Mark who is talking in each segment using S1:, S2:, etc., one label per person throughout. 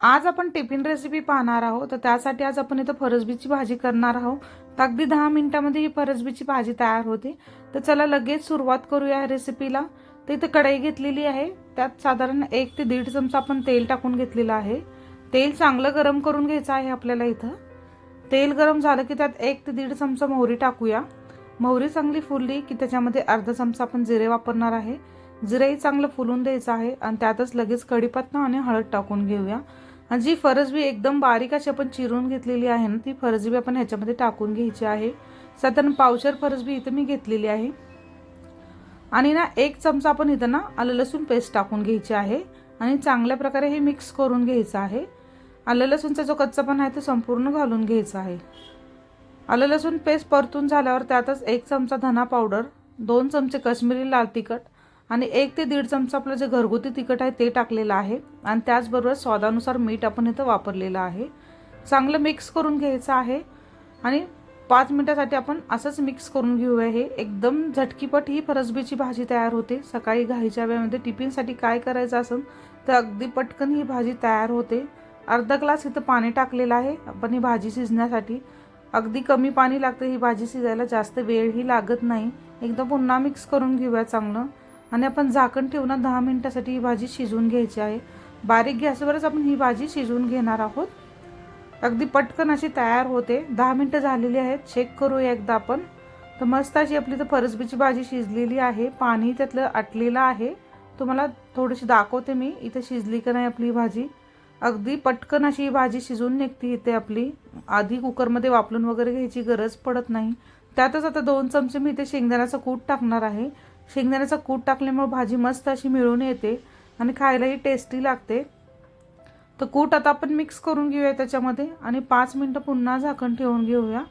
S1: आज आपण tiffin recipe पाहणार आहोत. तर त्यासाठी आज आपण इथं फरसबीची भाजी करणार आहोत. तर अगदी दहा मिनिटामध्ये ही फरसबीची भाजी तयार होते. तर चला लगेच सुरुवात करूया रेसिपीला तर इथं कढई घेतलेली आहे. त्यात साधारण एक ते दीड चमचा आपण तेल टाकून घेतलेलं आहे. तेल चांगलं गरम करून घ्यायचं आहे आपल्याला इथं. तेल गरम झालं की त्यात एक ते दीड चमचा मोहरी टाकूया. मोहरी चांगली फुलली की त्याच्यामध्ये अर्धा चमचा आपण जिरे वापरणार आहे. जिरेही चांगलं फुलून द्यायचं आहे. आणि त्यातच लगेच कढीपत्ता आणि हळद टाकून घेऊया. आणि जी फरजबी एकदम बारीक अशी आपण चिरून घेतलेली आहे ना ती फरसबी आपण ह्याच्यामध्ये टाकून घ्यायची आहे. साधारण पावशर फरसबी इथं मी घेतलेली आहे. आणि ना एक चमचा आपण इथं ना आलं लसूण पेस्ट टाकून घ्यायची आहे. आणि चांगल्या प्रकारे हे मिक्स करून घ्यायचं आहे. आलं लसूणचा जो कच्चापण आहे तो संपूर्ण घालून घ्यायचा आहे. आलं लसूण पेस्ट परतून झाल्यावर त्यातच एक चमचा धना पावडर दोन चमचे काश्मीरी लाल तिखट आणि एक ते दीड चमचा आपलं जे घरगुती तिखट आहे ते टाकलेलं आहे. आणि त्याचबरोबर स्वादानुसार मीठ आपण इथं वापरलेलं आहे. चांगलं मिक्स करून घ्यायचं आहे. आणि पाच मिनटासाठी आपण असंच मिक्स करून घेऊया हे. एकदम झटकीपट ही फरसबीची भाजी तयार होते. सकाळी घाईच्या वेळेमध्ये टिफिनसाठी काय करायचं असेल तर अगदी पटकन ही भाजी तयार होते. अर्धा ग्लास इथं पाणी टाकलेलं आहे आपण ही भाजी शिजण्यासाठी. अगदी कमी पाणी लागतं ही भाजी शिजायला जास्त वेळही लागत नाही. एकदा पुन्हा मिक्स करून घेऊया चांगलं. आणि आपण झाकण ठेवून दहा मिनटासाठी ही भाजी शिजवून घ्यायची आहे. बारीक गॅसवरच आपण ही भाजी शिजवून घेणार आहोत. अगदी पटकन अशी तयार होते. दहा मिनटं झालेली आहेत. चेक करूया एकदा आपण. तर मस्त अशी आपली तर फरसबीची भाजी शिजलेली आहे. पाणी त्यातलं आटलेलं आहे. तुम्हाला थोडीशी दाखवते मी इथे शिजली का नाही आपली भाजी. अगदी पटकन अशी ही भाजी शिजून निघते इथे आपली. आधी कुकरमध्ये वापरून वगैरे घ्यायची गरज पडत नाही. त्यातच आता दोन चमचे मी इथे शेंगदाण्याचं कूट टाकणार आहे. शेंगदाण्याचं कूट टाकल्यामुळे भाजी मस्त अशी मिळून येते आणि खायलाही टेस्टी लागते. तर कूट आता आपण मिक्स करून घेऊया त्याच्यामध्ये आणि पाच मिनटं पुन्हा झाकण ठेवून घेऊया.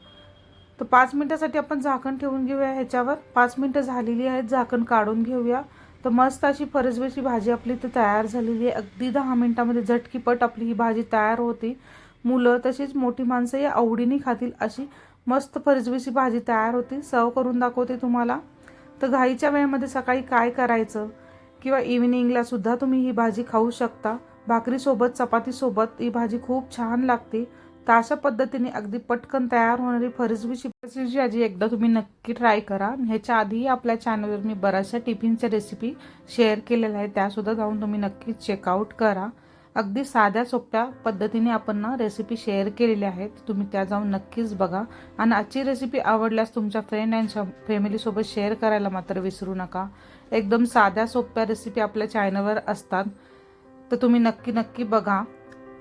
S1: तर पाच मिनटासाठी आपण झाकण ठेवून घेऊया ह्याच्यावर. पाच मिनटं झालेली आहेत झाकण काढून घेऊया. तर मस्त अशी फरजबेशी भाजी आपली तर तयार झालेली आहे. अगदी दहा मिनटामध्ये झटकीपट आपली ही भाजी तयार होती. मुलं तशीच मोठी माणसं या आवडीने खातील अशी मस्त फरजबेशी भाजी तयार होती. सर्व करून दाखवते तुम्हाला. तर घाईच्या वेळेमध्ये सकाळी काय करायचं? किंवा इव्हिनिंगला सुद्धा तुम्ही ही भाजी खाऊ शकता. भाकरीसोबत चपातीसोबत ही भाजी खूप छान लागते. तर अशा पद्धतीने अगदी पटकन तयार होणारी फरसबीची फरसबीची भाजी एकदा तुम्ही नक्की ट्राय करा. ह्याच्या आधीही आपल्या चॅनलवर मी बऱ्याचशा टिफिनच्या रेसिपी शेअर केलेल्या आहेत. त्यासुद्धा जाऊन तुम्ही नक्कीच चेकआउट करा. अगदी साध्या सोप्या पद्धतीने आपण ना रेसिपी शेअर केलेल्या आहेत. तुम्ही त्या जाऊन नक्कीच बघा. आणि आजची रेसिपी आवडल्यास तुमच्या फ्रेंड अँड फॅमिलीसोबत शेअर करायला मात्र विसरू नका. एकदम साध्या सोप्या रेसिपी आपल्या चॅनलवर असतात. तर तुम्ही नक्की नक्की बघा.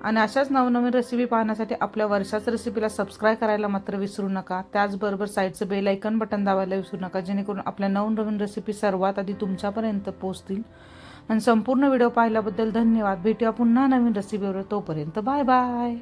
S1: आणि अशाच नवनवीन रेसिपी पाहण्यासाठी आपल्या वर्षाच रेसिपीला सबस्क्राईब करायला मात्र विसरू नका. त्याचबरोबर साईडचं बेल ऐकन बटन दाबायला विसरू नका जेणेकरून आपल्या नवनवीन रेसिपी सर्वात आधी तुमच्यापर्यंत पोहोचतील. आणि संपूर्ण व्हिडिओ पाहिल्याबद्दल धन्यवाद. भेटूया पुन्हा नवीन रेसिपीवर तोपर्यंत बाय बाय.